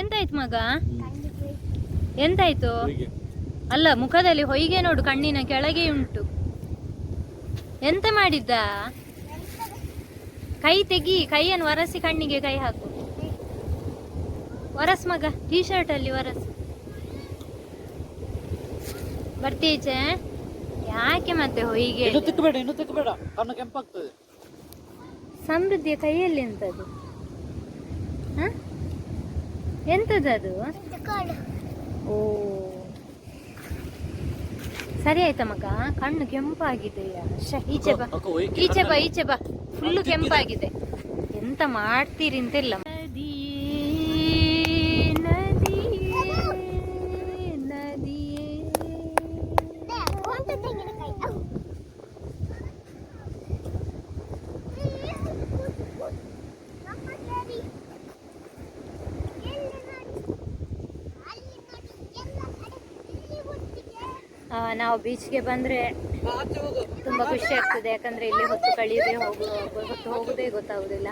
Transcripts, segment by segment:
ಎಂತಾಯ್ತು ಮಗ? ಎಂತಾಯ್ತು? ಅಲ್ಲ ಮುಖದಲ್ಲಿ ಹೊಯ್ಗೆ ನೋಡು ಕಣ್ಣಿನ ಕೆಳಗೆ ಉಂಟು. ಎಂತ ಮಾಡಿದ್ದ? ಕೈ ತೆಗಿ ಕೈಯನ್ನು ಒರೆಸಿ ಕಣ್ಣಿಗೆ ಕೈ ಹಾಕು. ಒರಸ್ ಮಗ ಟೀ ಶರ್ಟ್ ಅಲ್ಲಿ ಒರಸ್. ಬರ್ತೀಚೆ ಯಾಕೆ ಮತ್ತೆ ಹೊಯ್ಗೆ? ಇನ್ನು ತಿಕ್ಕಬೇಡ ಇನ್ನು ತಿಕ್ಕಬೇಡ. ಕಣ್ಣು ಕೆಂಪಾಗ್ತದೆ. ಸಮೃದ್ಧಿಯ ಕೈಯಲ್ಲಿ ಎಂತದು? ಹ? ಎಂತದದು? ಓ. ಸರಿ ಆಯ್ತಾ ಮಗ? ಕಣ್ಣು ಕೆಂಪಾಗಿದೆ ಈಚೆ ಬಾ. ಈಚೆ ಬಾ ಈಚೆ ಬಾ. ಫುಲ್ ಕೆಂಪಾಗಿದೆ. ಎಂತ ಮಾಡ್ತೀರಿ ಅಂತಿಲ್ಲ. ನಾವು ಬೀಚ್ಗೆ ಬಂದ್ರೆ ತುಂಬ ಖುಷಿ ಆಗ್ತದೆ. ಯಾಕಂದರೆ ಇಲ್ಲಿ ಹೊತ್ತು ಕಳೆಯೋದೇ ಹೋಗು ಹೊತ್ತು ಹೋಗೋದೇ ಗೊತ್ತಾಗೋದಿಲ್ಲ.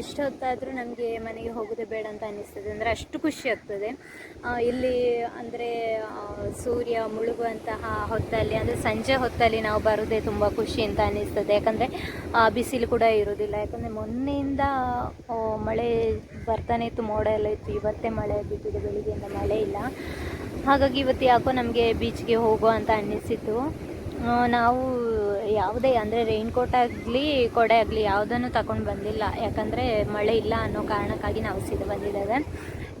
ಎಷ್ಟು ಹೊತ್ತಾದರೂ ನಮಗೆ ಮನೆಗೆ ಹೋಗೋದೇ ಬೇಡ ಅಂತ ಅನ್ನಿಸ್ತದೆ ಅಂದರೆ ಅಷ್ಟು ಖುಷಿ ಆಗ್ತದೆ. ಇಲ್ಲಿ ಅಂದರೆ ಸೂರ್ಯ ಮುಳುಗುವಂತಹ ಹೊತ್ತಲ್ಲಿ, ಅಂದರೆ ಸಂಜೆ ಹೊತ್ತಲ್ಲಿ ನಾವು ಬರೋದೇ ತುಂಬ ಖುಷಿ ಅಂತ ಅನ್ನಿಸ್ತದೆ ಯಾಕಂದರೆ ಬಿಸಿಲು ಕೂಡ ಇರೋದಿಲ್ಲ. ಯಾಕಂದರೆ ಮೊನ್ನೆಯಿಂದ ಮಳೆ ಬರ್ತಾನೆ ಇತ್ತು. ಮೋಡ ಎಲ್ಲ ಇತ್ತು. ಇವತ್ತೇ ಮಳೆ ಬಿದ್ದಿದೆ. ಬೆಳಿಗ್ಗೆಯಿಂದ ಮಳೆ ಇಲ್ಲ. ಹಾಗಾಗಿ ಇವತ್ತು ಯಾಕೋ ನಮಗೆ ಬೀಚ್ಗೆ ಹೋಗೋ ಅಂತ ಅನ್ನಿಸಿತು ನಾವು ಯಾವುದೇ ಅಂದರೆ ರೈನ್ ಕೋಟ್ ಆಗಲಿ, ಕೊಡೆ ಆಗಲಿ ಯಾವುದನ್ನು ತಗೊಂಡು ಬಂದಿಲ್ಲ. ಯಾಕಂದರೆ ಮಳೆ ಇಲ್ಲ ಅನ್ನೋ ಕಾರಣಕ್ಕಾಗಿ ನಾವು ಸಿದ್ಧ ಬಂದಿದ್ದೇವೆ.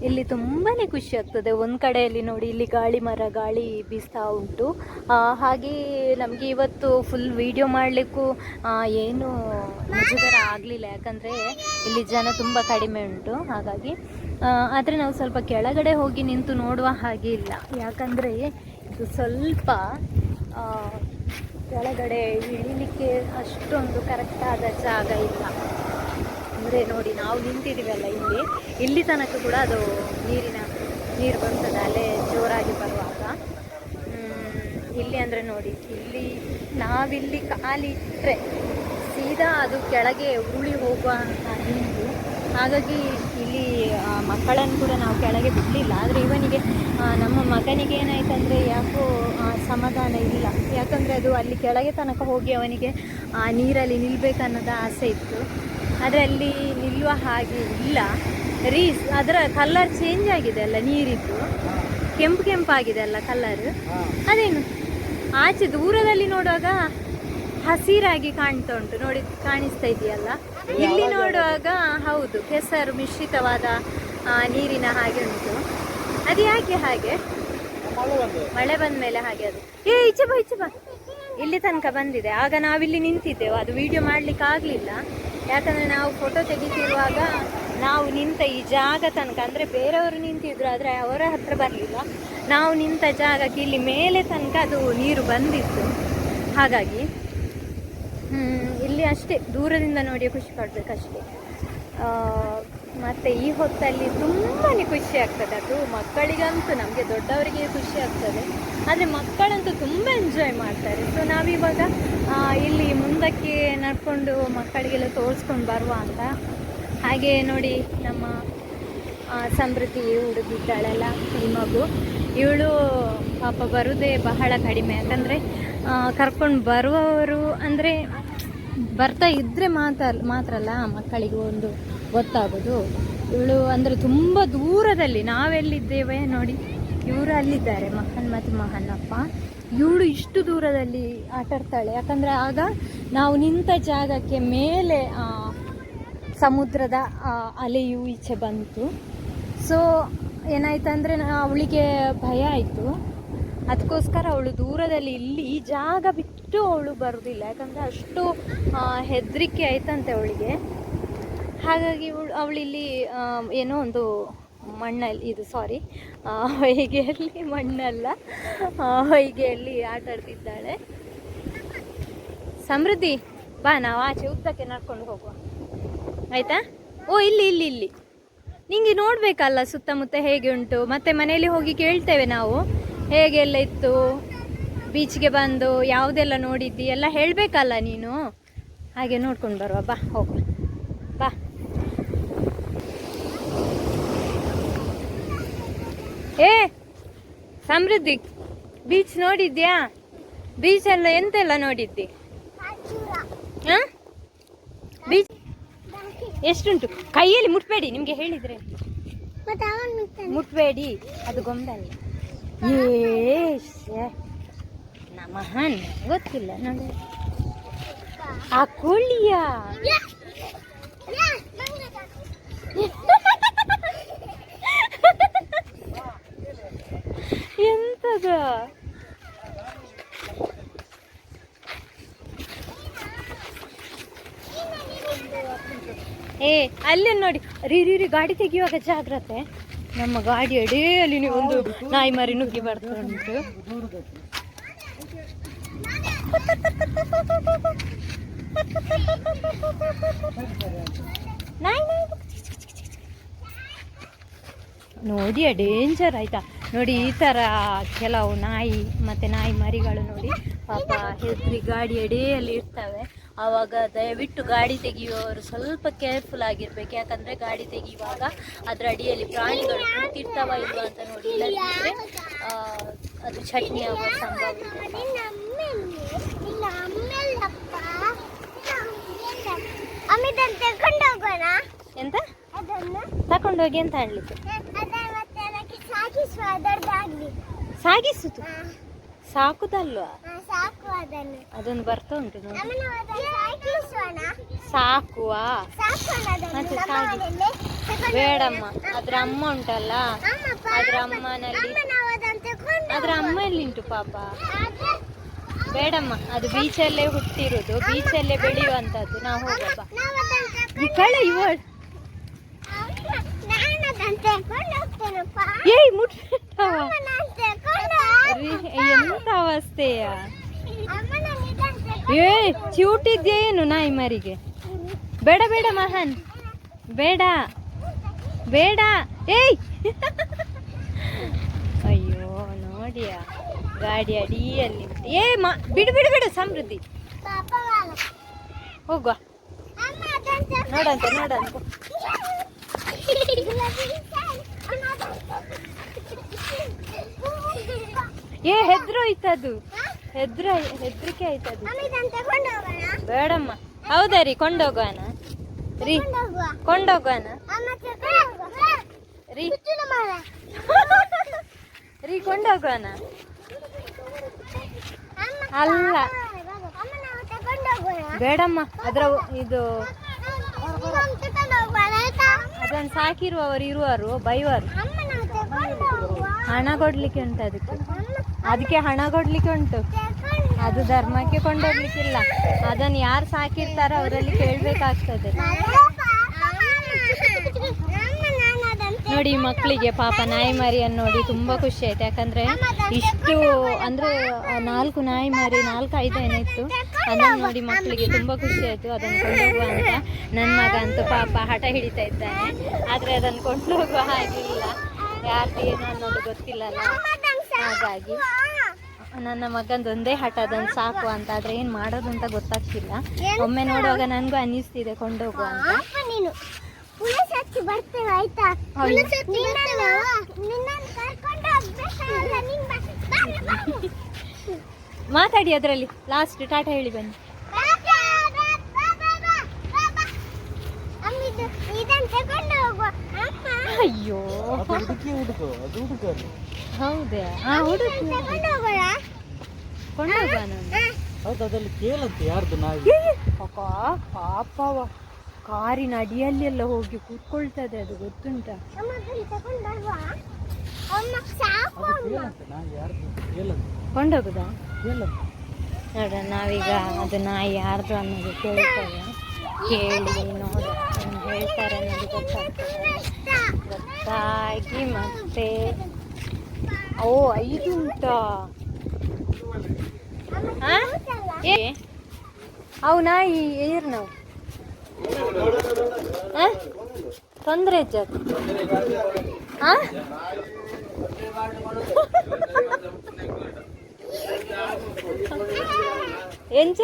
ಇಲ್ಲಿ ತುಂಬಾ ಖುಷಿ ಆಗ್ತದೆ. ಒಂದು ಕಡೆಯಲ್ಲಿ ನೋಡಿ ಇಲ್ಲಿ ಗಾಳಿ ಮರ, ಗಾಳಿ ಬೀಸ್ತಾ ಉಂಟು. ಹಾಗೆ ನಮಗೆ ಇವತ್ತು ಫುಲ್ ವಿಡಿಯೋ ಮಾಡಲಿಕ್ಕೂ ಏನು ಮುಜುಗರ ಆಗಲಿಲ್ಲ. ಯಾಕಂದರೆ ಇಲ್ಲಿ ಜನ ತುಂಬ ಕಡಿಮೆ ಉಂಟು. ಹಾಗಾಗಿ ಆದರೆ ನಾವು ಸ್ವಲ್ಪ ಕೆಳಗಡೆ ಹೋಗಿ ನಿಂತು ನೋಡುವ ಹಾಗೆ ಇಲ್ಲ. ಯಾಕಂದರೆ ಇದು ಸ್ವಲ್ಪ ಕೆಳಗಡೆ ಇಳಿಲಿಕ್ಕೆ ಅಷ್ಟೊಂದು ಕರೆಕ್ಟಾದ ಜಾಗ ಇಲ್ಲ. ಅಂದರೆ ನೋಡಿ, ನಾವು ನಿಂತಿದ್ದೀವಲ್ಲ ಇಲ್ಲಿ. ಇಲ್ಲಿ ತನಕ ಕೂಡ ಅದು ನೀರಿನ, ನೀರು ಬರ್ತದೆ ಅಲ್ಲೇ ಜೋರಾಗಿ ಬರುವಾಗ. ಇಲ್ಲಿ ಅಂದರೆ ನೋಡಿ, ಇಲ್ಲಿ ನಾವಿಲ್ಲಿ ಕಾಲಿಟ್ಟರೆ ಸೀದಾ ಅದು ಕೆಳಗೆ ಉರುಳಿ ಹೋಗುವ ನೀರು ಹಾಗಾಗಿ ಇಲ್ಲಿ ಮಕ್ಕಳನ್ನು ಕೂಡ ನಾವು ಕೆಳಗೆ ಬಿಡಲಿಲ್ಲ. ಆದರೆ ಇವನಿಗೆ ನಮ್ಮ ಮಗನಿಗೆ ಏನಾಯ್ತಂದರೆ ಯಾಕೋ ಸಮಾಧಾನ ಇಲ್ಲ. ಯಾಕಂದರೆ ಅದು ಅಲ್ಲಿ ಕೆಳಗೆ ತನಕ ಹೋಗಿ ಅವನಿಗೆ ನೀರಲ್ಲಿ ನಿಲ್ಲಬೇಕನ್ನೋದು ಆಸೆ ಇತ್ತು. ಆದರೆ ಅಲ್ಲಿ ನಿಲ್ಲುವ ಹಾಗೆ ಇಲ್ಲ. ರೀಸ್, ಅದರ ಕಲರ್ ಚೇಂಜ್ ಆಗಿದೆ ಅಲ್ಲ ನೀರಿದ್ದು. ಕೆಂಪು ಕೆಂಪಾಗಿದೆ ಅಲ್ಲ ಕಲರ್ ಅದೇನು? ಆಚೆ ದೂರದಲ್ಲಿ ನೋಡುವಾಗ ಹಸಿರಾಗಿ ಕಾಣ್ತಾ ಉಂಟು. ನೋಡಿ, ಕಾಣಿಸ್ತಾ ಇದೆಯಲ್ಲ? ಇಲ್ಲಿ ನೋಡುವಾಗ ಹೌದು ಕೆಸರು ಮಿಶ್ರಿತವಾದ ನೀರಿನ ಹಾಗೆ ಉಂಟು. ಅದು ಯಾಕೆ ಹಾಗೆ? ಮಳೆ ಬಂದು ಮೇಲೆ ಹಾಗೆ ಅದು. ಏ ಈಚೆ ಬಾ ಈಚೆ ಬಾ. ಇಲ್ಲಿ ತನಕ ಬಂದಿದೆ. ಆಗ ನಾವಿಲ್ಲಿ ನಿಂತಿದ್ದೆವು. ಅದು ವಿಡಿಯೋ ಮಾಡ್ಲಿಕ್ಕೆ ಆಗಲಿಲ್ಲ. ಯಾಕಂದ್ರೆ ನಾವು ಫೋಟೋ ತೆಗಿತಿರುವಾಗ ನಾವು ನಿಂತ ಈ ಜಾಗ ತನಕ ಅಂದರೆ ಬೇರೆಯವರು ನಿಂತಿದ್ರು ಆದರೆ ಅವರ ಹತ್ರ ಬರಲಿಲ್ಲ. ನಾವು ನಿಂತ ಜಾಗಕ್ಕೆ ಇಲ್ಲಿ ಮೇಲೆ ತನಕ ಅದು ನೀರು ಬಂದಿತ್ತು. ಹಾಗಾಗಿ ಇಲ್ಲಿ ಅಷ್ಟೇ, ದೂರದಿಂದ ನೋಡಿ ಖುಷಿ ಪಡ್ಬೇಕಷ್ಟೇ. ಮತ್ತೆ ಈ ಹೊತ್ತಲ್ಲಿ ತುಂಬಾ ಖುಷಿ ಆಗ್ತದೆ. ಅದು ಮಕ್ಕಳಿಗಂತೂ ನಮಗೆ ದೊಡ್ಡವರಿಗೆ ಖುಷಿ ಆಗ್ತದೆ. ಆದರೆ ಮಕ್ಕಳಂತೂ ತುಂಬ ಎಂಜಾಯ್ ಮಾಡ್ತಾರೆ. ಸೊ ನಾವಿವಾಗ ಇಲ್ಲಿ ಮುಂದಕ್ಕೆ ನಡ್ಕೊಂಡು ಮಕ್ಕಳಿಗೆಲ್ಲ ತೋರಿಸ್ಕೊಂಡು ಬರುವ ಅಂತ. ಹಾಗೆ ನೋಡಿ ನಮ್ಮ ಸಮೃದ್ಧಿ ಹುಡುಗಿದ್ದಾಳಲ್ಲ, ಈ ಮಗು. ಇವಳು ಪಾಪ ಬರುವುದೇ ಬಹಳ ಕಡಿಮೆ. ಯಾಕಂದರೆ ಕರ್ಕೊಂಡು ಬರುವವರು ಅಂದರೆ ಬರ್ತಾ ಇದ್ದರೆ ಮಾತ್ರ ಮಾತ್ರ ಅಲ್ಲ, ಮಕ್ಕಳಿಗೆ ಒಂದು ಗೊತ್ತಾಗೋದು. ಇವಳು ಅಂದರೆ ತುಂಬ ದೂರದಲ್ಲಿ, ನಾವೆಲ್ಲಿದ್ದೇವೆ ನೋಡಿ. ಇವರು ಅಲ್ಲಿದ್ದಾರೆ, ಮಹನ್ ಮತ್ತು ಮಹನ್ನಪ್ಪ ಇವಳು ಇಷ್ಟು ದೂರದಲ್ಲಿ ಆಟಾಡ್ತಾಳೆ ಯಾಕಂದರೆ ಆಗ ನಾವು ನಿಂತ ಜಾಗಕ್ಕೆ ಮೇಲೆ ಸಮುದ್ರದ ಅಲೆಯು ಈಚೆ ಬಂತು. ಸೊ ಏನಾಯ್ತಂದರೆ ಅವಳಿಗೆ ಭಯ ಆಯಿತು. ಅದಕ್ಕೋಸ್ಕರ ಅವಳು ದೂರದಲ್ಲಿ ಇಲ್ಲಿ ಈ ಜಾಗ ಬಿಟ್ಟು ಅವಳು ಬರೋದಿಲ್ಲ. ಯಾಕಂದರೆ ಅಷ್ಟು ಹೆದರಿಕೆ ಆಯ್ತಂತೆ ಅವಳಿಗೆ. ಹಾಗಾಗಿ ಇವಳು, ಅವಳಿಲ್ಲಿ ಏನೋ ಒಂದು ಮಣ್ಣಲ್ಲಿ, ಇದು ಸಾರಿ ಹೊಯ್ಗೆಯಲ್ಲಿ ಮಣ್ಣಲ್ಲ ಹೊಯ್ಗೆಯಲ್ಲಿ ಆಟಾಡ್ತಿದ್ದಾಳೆ ಸಮೃದ್ಧಿ, ಬಾ, ನಾವು ಆಚೆ ಉದ್ದಕ್ಕೆ ನಡ್ಕೊಂಡು ಹೋಗುವ. ಆಯಿತಾ? ಓ, ಇಲ್ಲಿ ಇಲ್ಲಿ ಇಲ್ಲಿ. ನಿಂಗೆ ನೋಡಬೇಕಲ್ಲ ಸುತ್ತಮುತ್ತ ಹೇಗೆ ಉಂಟು? ಮತ್ತೆ ಮನೆಯಲ್ಲಿ ಹೋಗಿ ಕೇಳ್ತೇವೆ ನಾವು. ಹೇಗೆಲ್ಲ ಇತ್ತು? ಬೀಚ್ಗೆ ಬಂದು ಯಾವುದೆಲ್ಲ ನೋಡಿದ್ದಿ? ಎಲ್ಲ ಹೇಳಬೇಕಲ್ಲ ನೀನು? ಹಾಗೆ ನೋಡ್ಕೊಂಡು ಬರುವ ಬಾ ಹೋಗು. ಬಾ. ಏ ಸಮೃದ್ಧಿ ಬೀಚ್ ನೋಡಿದ್ಯಾ? ಬೀಚ್ ಎಲ್ಲ ಎಂತೆಲ್ಲ ನೋಡಿದ್ದಿ? ಹಾ? ಬೀಚ್ ಎಷ್ಟುಂಟು? ಕೈಯಲ್ಲಿ ಮುಟ್ಬೇಡಿ ನಿಮ್ಗೆ ಹೇಳಿದ್ರೆ. ಮುಟ್ಬೇಡಿ ಅದು ಗೊಂಬೆ ನಮಹನ್ ಗೊತ್ತಿಲ್ಲ ನೋಡಿ. ಆ ಕೋಳಿಯ ಎಂತದ? ಏ ಅಲ್ಲಿ ನೋಡಿ. ರೀ ಗಾಡಿ ತೆಗಿಯುವಾಗ ಜಾಗ್ರತೆ. ನಮ್ಮ ಗಾಡಿ ಅಡಿಯಲ್ಲಿ ನೀವು ಒಂದು ನಾಯಿ ಮರಿ ನುಗ್ಗಿ ಬರ್ತಾ ಉಂಟು. ನಾಯಿ ನಾಯಿ ನೋಡಿ ಡೇಂಜರ್ ಆಯ್ತಾ? ನೋಡಿ, ಈ ಥರ ಕೆಲವು ನಾಯಿ ಮತ್ತು ನಾಯಿ ಮರಿಗಳು ನೋಡಿ ಪಾಪ ಹೆದ್ರಿ ಗಾಡಿ ಅಡಿಯಲ್ಲಿ ಇರ್ತವೆ. ಆವಾಗ ದಯವಿಟ್ಟು ಗಾಡಿ ತೆಗೆಯುವವರು ಸ್ವಲ್ಪ ಕೇರ್ಫುಲ್ ಆಗಿರ್ಬೇಕು. ಯಾಕಂದರೆ ಗಾಡಿ ತೆಗೆಯುವಾಗ ಅದರ ಅಡಿಯಲ್ಲಿ ಪ್ರಾಣಿಗಳು ಕೂತಿರ್ತಾವ ಇಲ್ವಾ ಅಂತ ನೋಡಿ. ಇಲ್ಲದಿದ್ದರೆ ಆ, ಅದು ಚಟ್ನಿ ಆಗುವ ಸಂಭವ ಎಂತ? ತಕೊಂಡೋಗಿ ಅಂತ ಹೇಳಲಿಕ್ಕೆ ಅದರ ಸಾಕುದಲ್ವಾ? ಸಾಕು ಅದನ್ನು. ಅದೊಂದು ಬರ್ತಾ ಉಂಟು ನೋಡಿ. ಸಾಕುವ? ಮತ್ತೆ ತಗೊಂಡು ಬೇಡಮ್ಮ ಅದ್ರ ಅಮ್ಮ ಉಂಟಲ್ಲ. ಅದ್ರ ಅಮ್ಮನಲ್ಲಿ ಅದ್ರ ಅಮ್ಮ ಎಲ್ಲಿಂಟು ಪಾಪ? ಬೇಡಮ್ಮ ಅದು ಬೀಚಲ್ಲೇ ಹುಟ್ಟಿರುದು. ಬೀಚಲ್ಲೇ ಬೆಳೆಯುವಂತದ್ದು ನಾವು ಹೋಗಪ್ಪ. ಈ ಕಳೆ ಇವಳು ಏಯ್ ಮುಟ್ಬಿಟ್ಟವ ಅಮ್ಮ ನಾನು ತಗೊಂಡು ರೀ- ಎಂತ ಏ ಅಮ್ಮ ಏನು ನಾಯಿ ಮರಿಗೆ? ಬೇಡ ಬೇಡ ಮಹಾನ್. ಬೇಡ. ಬೇಡ. ಏಯ್! ಅಯ್ಯೋ ನೋಡಿಯ. ಗಾಡಿ ಅಡಿಯಲ್ಲಿ. ಏ ಮಾ ಬಿಡು ಬಿಡು ಬಿಡು ಸಮೃದ್ಧಿ. ಹೋಗುವ. ನೋಡಂತ ನೋಡಂತ. ಏ, ಹೆದ್ರು ಆಯ್ತದು ಹೆದ್ರ, ಹೆದ್ರಿಕೆ ಆಯ್ತದು. ಬೇಡಮ್ಮ. ಹೌದಾ ರೀ, ಕೊಂಡೋಗೋಣ. ರೀ ಕೊಂಡೋಗೋಣ. ರೀ. ರೀ, ಕೊಂಡೋಗೋಣ. ಅಲ್ಲ. ಬೇಡಮ್ಮ, ಅದ್ರ ಇದು ಅದನ್ನು ಸಾಕಿರುವವರು ಇರುವರು, ಬೈವರು. ಹಣ ಕೊಡ್ಲಿಕ್ಕೆ ಉಂಟು ಅದಕ್ಕೆ. ಅದಕ್ಕೆ ಹಣ ಕೊಡ್ಲಿಕ್ಕೆ ಉಂಟು. ಅದು ಧರ್ಮಕ್ಕೆ ಕೊಂಡೋಗ್ಲಿಕ್ಕಿಲ್ಲ. ಅದನ್ನು ಯಾರು ಸಾಕಿರ್ತಾರೋ ಅವರಲ್ಲಿ ಕೇಳಬೇಕಾಗ್ತದೆ. ನೋಡಿ ಮಕ್ಕಳಿಗೆ ಪಾಪ ನಾಯಿ ಮರಿಯನ್ನು ನೋಡಿ ತುಂಬ ಖುಷಿ ಆಯ್ತು. ಯಾಕಂದ್ರೆ ಇಷ್ಟು ಅಂದ್ರೆ ನಾಲ್ಕು ನಾಯಿ ಮರಿ, ನಾಲ್ಕು ಐದು ಏನಿತ್ತು ಅದನ್ನು ನೋಡಿ ಮಕ್ಕಳಿಗೆ ತುಂಬ ಖುಷಿ ಆಯ್ತು. ಅದನ್ನು ಕೊಂಡೋಗುವ ಅಂತ. ನನ್ನ ಮಗ ಅಂತೂ ಪಾಪ ಹಠ ಹಿಡಿತಾ ಇದ್ದಾನೆ. ಆದರೆ ಅದನ್ನು ಕೊಂಡೋಗುವ ಹಾಗಿಲ್ಲ. ಯಾರ್ದು ಏನು ಅನ್ನೋದು ಗೊತ್ತಿಲ್ಲಲ್ಲ. ಹಾಗಾಗಿ ನನ್ನ ಮಗಂದು ಒಂದೇ ಹಠ ಅದನ್ನು ಸಾಕು ಅಂತ ಆದ್ರೆ ಏನು ಮಾಡೋದು ಅಂತ ಗೊತ್ತಾಗ್ತಿಲ್ಲ. ಒಮ್ಮೆ ನೋಡುವಾಗ ನನಗೂ ಅನ್ನಿಸ್ತಿದೆ ಕೊಂಡೋಗು ಅಂತ. ಮಾತಾಡಿ ಅದರಲ್ಲಿ. ಲಾಸ್ಟ್ ಟಾಟಾ ಹೇಳಿ ಬನ್ನಿ ಬಾ, ಬಾ, ಬಾ, ಬಾ, ಬಾ, ಬಾ, ಬಾ, ಬಾ. ಅಮ್ಮ, ಇದು- ಇದನ್ನ ತಗೊಂಡು ಹೋಗುವ ಅಮ್ಮ ಅಯ್ಯೋ. ಹುಡುಕಿ ಹುಡುಕು ಅದು ಹುಡುಕರು ಹೌದಾ? ಆ ಹುಡುಕು. ನಾನು. ಹೌದು ಅದಲ್ಲಿ ಕೇಳಂತೆ ಯಾರ್ದು ನಾಯಿ. ಪಾಪ ಪಾಪವ. ಕಾರಿನ ಅಡಿಯಲ್ಲೆಲ್ಲ ಹೋಗಿ ಕೂತ್ಕೊಳ್ತದೆ ಅದು ಗೊತ್ತುಂಟ? ಕೊಂಡೋಗುದಾ? ನೋಡ ನಾವೀಗ ಅದು ನಾಯಿ ಯಾರ್ದು ಅನ್ನೋದು ಕೇಳ್ತೇವೆ. ಕೇಳಿ ನೋಡಿ ಹೇಳ್ತಾರೆ ಅನ್ನೋದು ಗೊತ್ತಾಗ್ತದೆ. ಗೊತ್ತಾಗಿ ಮತ್ತೆ, ಓ, ಐದು ಉಂಟಾ. ಹಾ? ಅವು ನಾಯಿ ಏರ್ ನಾವು ತೊಂದರೆ ಇಜ್ಜದು ಆ ಎಂಚ?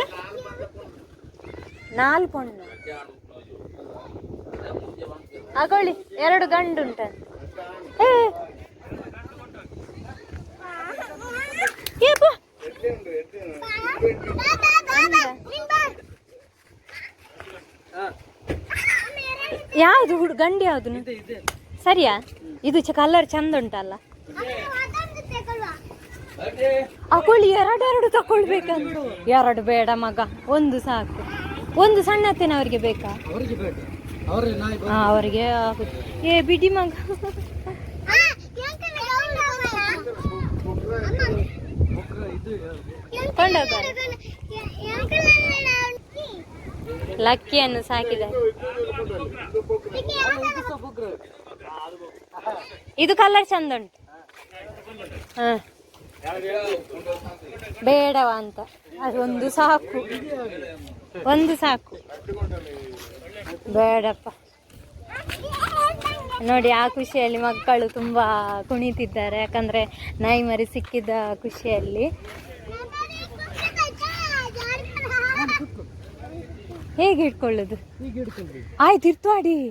ನಾಲ್ಕು ಹಣ್ಣು ಅಗೊಳ್ಳಿ, ಎರಡು ಗಂಡು ಉಂಟಂತೆ ಯಾವ್ದು ಹುಡು, ಗಂಡು ಯಾವ್ದು? ಸರಿಯಾ? ಇದು ಕಲರ್ ಚಂದ ಉಂಟಲ್ಲ ಅಕೊಳ್ಳಿ ಎರಡೆರಡು ತಕೊಳ್ಬೇಕಂತ ಎರಡು ಬೇಡ ಮಗ, ಒಂದು ಸಾಕು. ಒಂದು ಸಣ್ಣತ್ತಿನವರಿಗೆ ಬೇಕಾ? ಅವರಿಗೆ ಏ ಬಿಡಿ ಮಗ. ಲಕ್ಕಿಯನ್ನು ಸಾಕಿದ್ದಾರೆ. ಇದು ಸಹ ಬೊಕ್ರ. ಇದು ಕಲರ್ ಚಂದ ಉಂಟು. ಬೇಡವಾ ಬೇಡವ ಅಂತ. ಅದು ಒಂದು ಸಾಕು. ಒಂದು ಸಾಕು. ಬೇಡಪ್ಪ. ನೋಡಿ ಆ ಖುಷಿಯಲ್ಲಿ ಮಕ್ಕಳು ತುಂಬ ಕುಣಿತಿದ್ದಾರೆ. ಯಾಕಂದ್ರೆ ನಾಯಿ ಮರಿ ಸಿಕ್ಕಿದ್ದ ಖುಷಿಯಲ್ಲಿ. ಹೇಗೆ ಇಟ್ಕೊಳ್ಳೋದು ಆಯ್ತು ಇರ್ತು ಇರ್ತಾಡಿ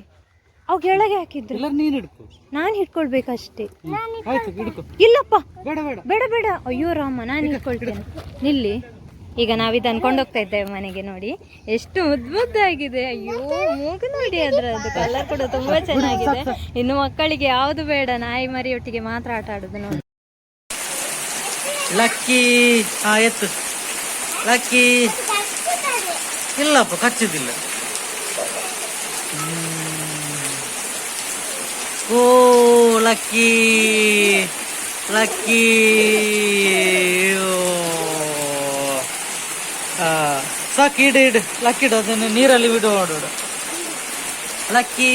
ಅವು ಕೆಳಗೆ ಹಾಕಿದ್ರು. ನೀನು ಹಿಡ್ಕೊ. ನಾನು ಹಿಡ್ಕೊಳ್ಬೇಕಷ್ಟೇ. ಇಲ್ಲಪ್ಪ. ಬೇಡ ಬೇಡ. ಬೇಡ ಬೇಡ. ಅಯ್ಯೋ ರಾಮ ನಾನು ಹಿಡ್ಕೊಳ್ತೇನೆ. ನಿಲ್ಲಿ. ಈಗ ನಾವಿದನ್ನು ಕೊಂಡೋಗ್ತಾ ಇದ್ದೇವೆ ಮನೆಗೆ ನೋಡಿ. ಎಷ್ಟು ಮುದ್ದು ಮುದ್ದಾಗಿದೆ ಅಯ್ಯೋ, ಮೂಗು ನೋಡಿ ಅದ್ರದ್ದು. ಕಲರ್ ಕೂಡ ತುಂಬಾ ಚೆನ್ನಾಗಿದೆ. ಇನ್ನು ಮಕ್ಕಳಿಗೆ ಯಾವುದು ಬೇಡ, ನಾಯಿ ಮರಿಯೊಟ್ಟಿಗೆ ಮಾತ್ರ ಆಟ ಆಡುದು ನೋಡಿ. ಲಕ್ಕಿ ಎತ್ತು. ಲಕ್ಕಿ. ಇಲ್ಲಪ್ಪ ಕಚ್ಚುದಿಲ್ಲ ಓ, ಲಕ್ಕಿ. ಲಕ್ಕಿ ಓ. ಆ, ಸಾಕು ಇಡು ಇಡು. ಲಕ್ಕಿ ಇಡು, ಅದನ್ನು ನೀರಲ್ಲಿ ಬಿಡು ಮಾಡೋಡು ಲಕ್ಕಿ.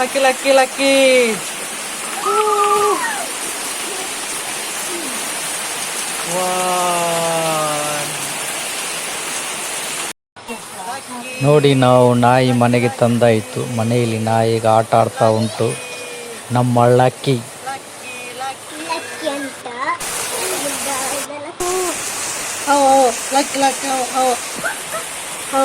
Lucky Lucky Lucky. ನೋಡಿ ನಾವು ನಾಯಿ ಮನೆಗೆ ತಂದಾಯಿತು. ಮನೆಯಲ್ಲಿ ನಾಯಿಗೆ ಆಟ ಆಡ್ತಾ ಉಂಟು. ನಮ್ಮ ಲಕ್ಕಿ ಅಂತ ಓ ಲಕ್ಕಿ ಲಕ್ಕಿ ಓ ಓ ಲಕ್ಕಿ